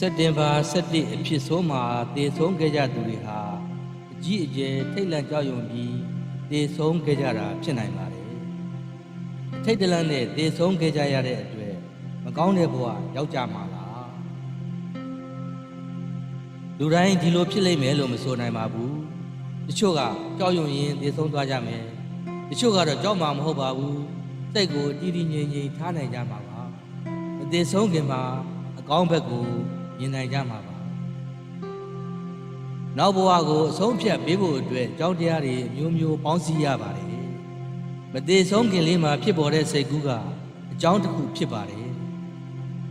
စက်တင်ဘာ17အဖြစ်ဆုံးမှာတည်ဆုံးခဲ့ကြသူတွေဟာအကြီးအကျယ်ထိတ်လန့်ကြောက်ရွံ့ပြီးတည်ဆုံးခဲ့ကြတာဖြစ်နိုင်ပါတယ်အထိတ်တလန့်နဲ့တည်ဆုံးခဲ့ကြရတဲ့အတွက်မကောင်းတဲ့ဘဝရောက်ကြမှာလားလူတိုင်းဒီလိုဖြစ်လိမ့်မယ်လို့မဆိုနိုင်ပါဘူးတချို့ကကြောက်ရွံ့ရင်တည်ဆုံးသွားကြမယ်တချို့ကတော့ကြောက်မှာမဟုတ်ပါဘူးစိတ်ကိုတည်တည်ငြိမ်ငြိမ်ထားနိုင်ကြမှာပါမတည်ဆုံးခင်မှာအကောင်းဘက်ကို မြင်နိုင်ကြမှာပါနောက်ဘဝကိုအဆုံးဖြတ်ပေးဖို့အတွက်ကြောင်းတရားတွေအမျိုးမျိုးပေါင်းစည်းရပါတယ်မတည်ဆုံးခင်လေးမှာဖြစ်ပေါ်တဲ့စိတ်ကူးကအကြောင်းတစ်ခုဖြစ်ပါတယ်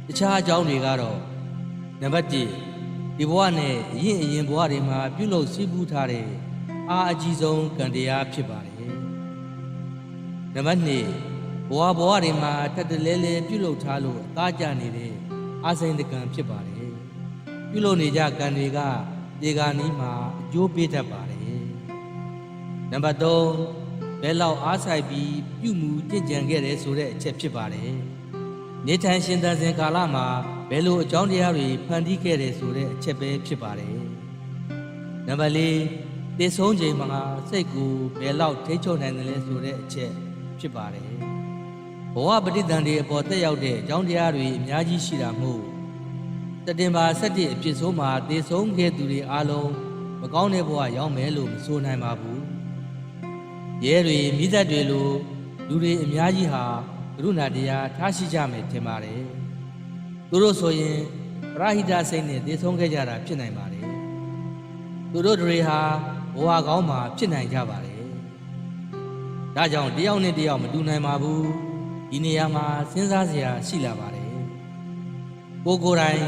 တခြားအကြောင်းတွေကတော့နံပါတ်1ဒီဘဝနဲ့အရင်အရင်ဘဝတွေမှာပြုလုပ်စည်းပူးထားတဲ့အာအကြီးဆုံးကံတရားဖြစ်ပါတယ်နံပါတ်2ဘဝဘဝတွေမှာထပ်တလဲလဲပြုလုပ်ထားလို့အသားကျနေတဲ့အာစိန်တကံဖြစ်ပါတယ် ပြုလုပ်နေကြကံတွေကဒီကနီးမှာအကျိုးပေးတတ်ပါတယ်နံပါတ်3ဘယ်လောက်အားဆိုင်ပြီးပြုမှုကြင်ကြံခဲ့တယ်ဆိုတဲ့အချက်ဖြစ်ပါတယ်နေထိုင်ရှင်သန်စဉ်ကာလမှာဘယ်လိုအကြောင်းတရားတွေဖန်တီးခဲ့တယ်ဆိုတဲ့အချက်ပဲဖြစ်ပါတယ်နံပါတ်4တည်ဆုံးချိန်မှာစိတ်ကိုဘယ်လောက်ထိ ंछ ုံနိုင်တယ်လဲဆိုတဲ့အချက်ဖြစ်ပါတယ်ဘဝပဋိသင်္ဍေအပေါ်တက်ရောက်တဲ့အကြောင်းတရားတွေအများကြီးရှိတာမို့ စက်တင်ဘာ17အပြည့်ဆုံးမှာတည်ဆုံးခဲ့သူတွေအားလုံးမကောင်းတဲ့ဘဝရောက်မယ်လို့မဆိုနိုင်ပါဘူးရဲတွေမိသက်တွေလိုလူတွေအများကြီးဟာကရုဏာတရားထားရှိကြမယ်ထင်ပါတယ်သူတို့ဆိုရင်ပရဟိတစိတ်နဲ့တည်ဆုံးခဲ့ကြတာဖြစ်နိုင်ပါတယ်သူတို့တွေဟာဘဝကောင်းမှာဖြစ်နိုင်ကြပါတယ်ဒါကြောင့်တယောက်နဲ့တယောက်မတူနိုင်ပါဘူးဒီနေရာမှာစဉ်းစားစရာရှိလာပါတယ်ကိုကိုယ်တိုင်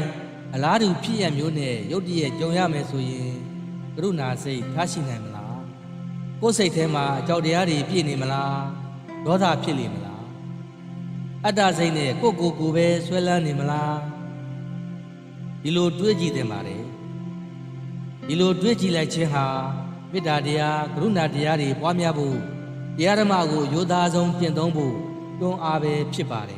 အလားတူဖြစ်ရမျိုးနဲ့ရုတ်တရက်ကြုံရမယ်ဆိုရင်ကရုဏာစိတ်ထားရှိနိုင်မလားကိုယ်စိတ်ထဲမှာအကြောက်တရားတွေပြည့်နေမလားဒေါသဖြစ်နေမလားအတ္တစိတ်နဲ့ကိုယ့်ကိုယ်ကိုယ်ပဲဆွဲလန်းနေမလားဒီလိုတွေးကြည့်တင်ပါတယ်ဒီလိုတွေးကြည့်လိုက်ခြင်းဟာမေတ္တာတရားကရုဏာတရားတွေပွားများဖို့တရားဓမ္မကိုရိုသားဆုံးကျင့်သုံးဖို့တွန်းအားပဲဖြစ်ပါတယ်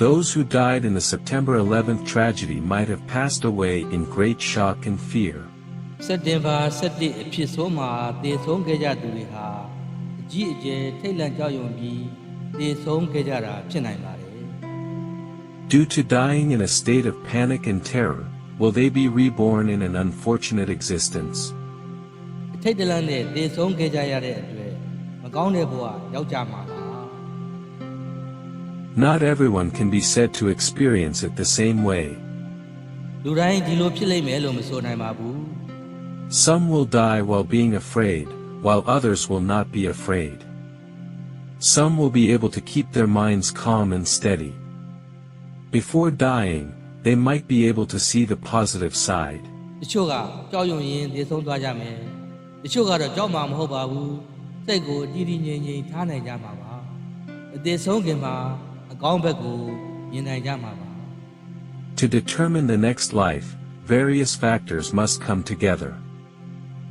Those who died in the September 11th tragedy might have passed away in great shock and fear. စက်တင်ဘာ17အဖြစ်ဆုံးမှာတည်ဆုံးခဲ့ကြသူတွေဟာအကြီးအကျယ်ထိတ်လန့်ကြောက်ရွံ့ပြီးတည်ဆုံးခဲ့ကြတာဖြစ်နိုင်ပါတယ် Due to dying in a state of panic and terror, will they be reborn in an unfortunate existence? အထိတ်တလန့်နဲ့တည်ဆုံးခဲ့ကြရတဲ့အတွက်မကောင်းတဲ့ဘဝရောက်ကြမှာပါ Not everyone can be said to experience it the same way. လူတိုင်းဒီလိုဖြစ်လိမ့်မယ်လို့မဆိုနိုင်ပါဘူး Some will die while being afraid, while others will not be afraid. Some will be able to keep their minds calm and steady. Before dying, they might be able to see the positive side. တချို့ကကြောက်ရွံ့ရင်တည်ဆုံးသွားကြမယ်တချို့ကတော့ကြောက်မှာမဟုတ်ပါဘူးစိတ်ကိုအတည်တည်ငြိမ်ငြိမ်ထားနိုင်ကြမှာပါအတည်ဆုံးခင်မှာအ ကောင်းဘက်ကိုမြင်နိုင်ကြမှာပါ To determine the next life, various factors must come together.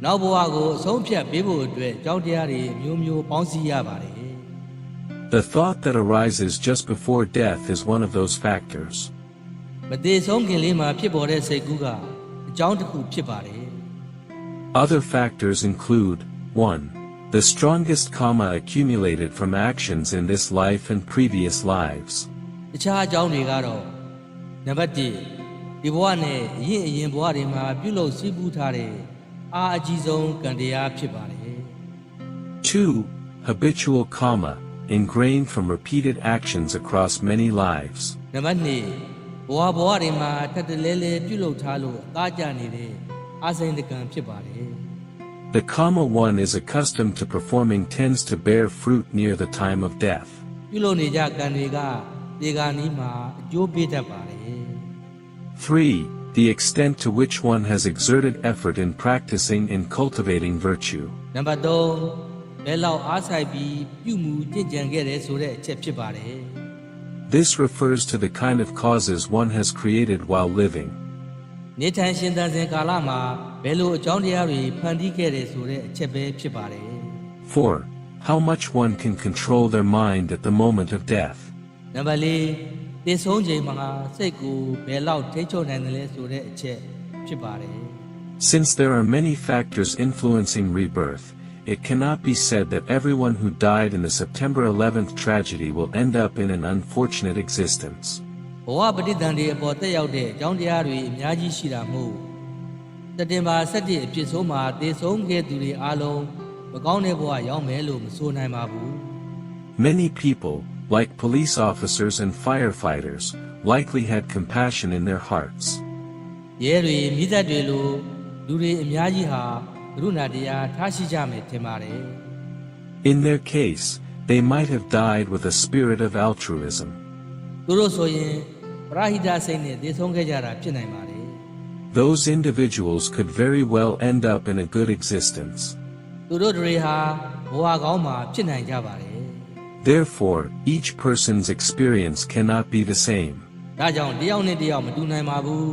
နောက်ဘဝကိုအဆုံးဖြတ်ပေးဖို့အတွက်ကြောင်းတရားတွေအမျိုးမျိုးပေါင်းစည်းရပါတယ် The thought that arises just before death is one of those factors. မတည်ဆုံးခင်လေးမှာဖြစ်ပေါ်တဲ့စိတ်ကူးကအကြောင်းတစ်ခုဖြစ်ပါတယ် Other factors include 1. The strongest karma accumulated from actions in this life and previous lives. တခြားအကြောင်းတွေကတော့နံပါတ်1ဒီဘဝနဲ့အရင်အရင်ဘဝတွေမှာပြုလုပ်စည်းပူးထားတဲ့အာအကြီးဆုံးကံတရားဖြစ်ပါတယ် 2. Habitual karma, ingrained from repeated actions across many lives. နံပါတ်2ဘဝဘဝတွေမှာထပ်တလဲလဲပြုလုပ်ထားလို့အသားကျနေတဲ့အာစိန်တကံဖြစ်ပါတယ် The karma one is accustomed to performing tends to bear fruit near the time of death. ပြုလုပ်နေကြကံတွေကဒီကနီးမှာအကျိုးပေးတတ်ပါတယ် 3. The extent to which one has exerted effort in practicing and cultivating virtue. နံပါတ်3ဘယ်လောက်အားဆိုင်ပြီးပြုမှုကြင်ကြံခဲ့တယ်ဆိုတဲ့အချက်ဖြစ်ပါတယ် This refers to the kind of causes one has created while living. နေထိုင်ရှင်သန်စဉ်ကာလမှာဘယ်လိုအကြောင်းတရားတွေဖန်တီးခဲ့တယ်ဆိုတဲ့အချက်ပဲဖြစ်ပါတယ် 4. How much one can control their mind at the moment of death. နံပါတ်၄တ သေဆုံးချိန်မှာစိတ်ကိုဘယ်လောက်ထိချုံနိုင်တယ်လဲဆိုတဲ့အချက်ဖြစ်ပါတယ် Since there are many factors influencing rebirth, it cannot be said that everyone who died in the September 11th tragedy will end up in an unfortunate existence. ဘဝပဋိသန္ဓေအပေါ်တက်ရောက်တဲ့အကြောင်းတရားတွေအများကြီးရှိတာမို့စက်တင်ဘာ17အဖြစ်ဆုံးမှာသေဆုံးခဲ့သူတွေအားလုံးမကောင်းတဲ့ဘဝရောက်မယ်လို့မဆိုနိုင်ပါဘူး Many people, like police officers and firefighters, likely had compassion in their hearts. ရဲတွေမိသက်တွေလိုလူတွေအများကြီးဟာကရုဏာတရားထားရှိကြမယ်ထင်ပါတယ် In their case, they might have died with a spirit of altruism. သူတို့ဆိုရင် ပရဟိတစိတ်နဲ့သေဆုံးခဲ့ကြတာဖြစ်နိုင်ပါတယ် Those individuals could very well end up in a good existence. သူတို့တွေဟာဘဝကောင်းမှာဖြစ်နိုင်ကြပါတယ် Therefore, each person's experience cannot be the same. ဒါကြောင့်တယောက်နဲ့တယောက်မတူနိုင်ပါဘူး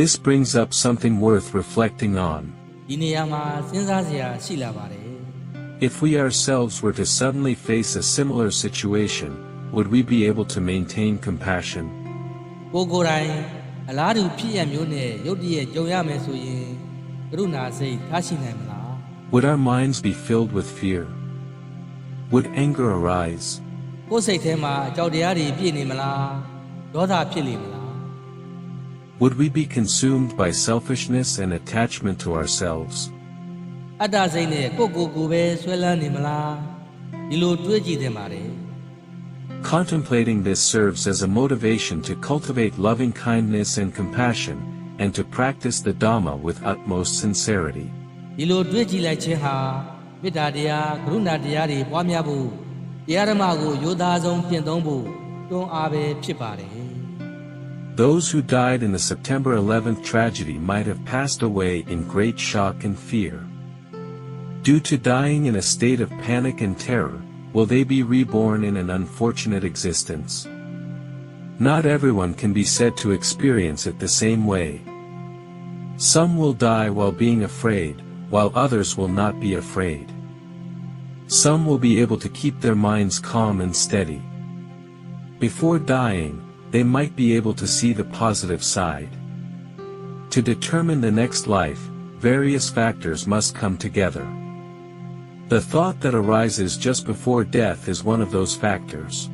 This brings up something worth reflecting on. ဒီနေရာမှာစဉ်းစားစရာရှိလာပါတယ် If we ourselves were to suddenly face a similar situation, would we be able to maintain compassion? ကိုယ်ကိုယ်တိုင်အလားတူဖြစ်ရမျိုးနဲ့ရုတ်တရက်ကြုံရမယ်ဆိုရင်ကရုဏာစိတ်ထားရှိနိုင်မလား Would our minds be filled with fear? Would anger arise? ကိုယ်စိတ်ထဲမှာအကြောက်တရားတွေပြည့်နေမလားဒေါသဖြစ်နေမလား Would we be consumed by selfishness and attachment to ourselves? အတ္တစိတ်နဲ့ကိုယ့်ကိုယ်ကိုယ်ပဲဆွဲလန်းနေမလားဒီလိုတွေးကြည့်သင့်ပါတယ် Contemplating this serves as a motivation to cultivate loving kindness and compassion, and to practice the Dhamma with utmost sincerity. ဒီလိုတွေးကြည့်လိုက်ခြင်းဟာမေတ္တာတရားကရုဏာတရားတွေပွားများဖို့တရားဓမ္မကိုရိုသားဆုံးကျင့်သုံးဖို့တွန်းအားပဲဖြစ်ပါတယ် Those who died in the September 11th tragedy might have passed away in great shock and fear. Due to dying in a state of panic and terror, will they be reborn in an unfortunate existence? Not everyone can be said to experience it the same way. Some will die while being afraid, while others will not be afraid. Some will be able to keep their minds calm and steady. Before dying, they might be able to see the positive side. To determine the next life, various factors must come together. The thought that arises just before death is one of those factors.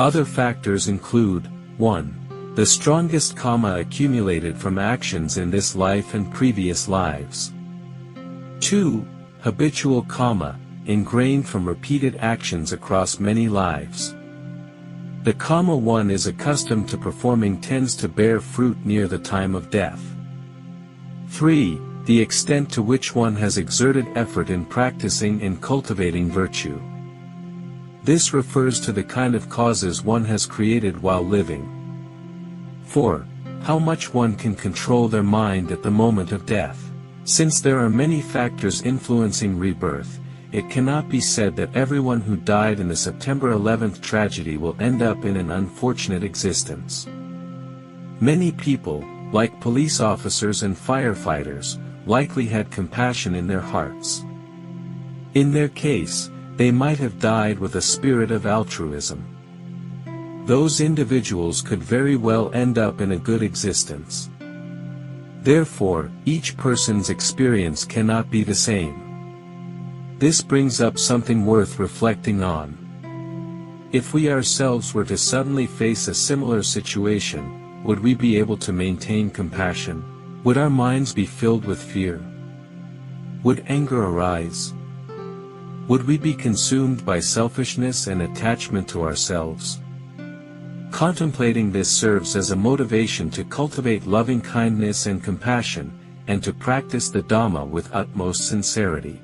Other factors include 1. The strongest karma accumulated from actions in this life and previous lives. 2. Habitual karma, ingrained from repeated actions across many lives. The karma one is accustomed to performing tends to bear fruit near the time of death. 3. The extent to which one has exerted effort in practicing and cultivating virtue. This refers to the kind of causes one has created while living. 4. How much one can control their mind at the moment of death. Since there are many factors influencing rebirth, it cannot be said that everyone who died in the September 11th tragedy will end up in an unfortunate existence. Many people, like police officers and firefighters, likely had compassion in their hearts. In their case, they might have died with a spirit of altruism. Those individuals could very well end up in a good existence. Therefore, each person's experience cannot be the same. This brings up something worth reflecting on. If we ourselves were to suddenly face a similar situation, would we be able to maintain compassion? Would our minds be filled with fear? Would anger arise? Would we be consumed by selfishness and attachment to ourselves? Contemplating this serves as a motivation to cultivate loving kindness and compassion, and to practice the Dhamma with utmost sincerity.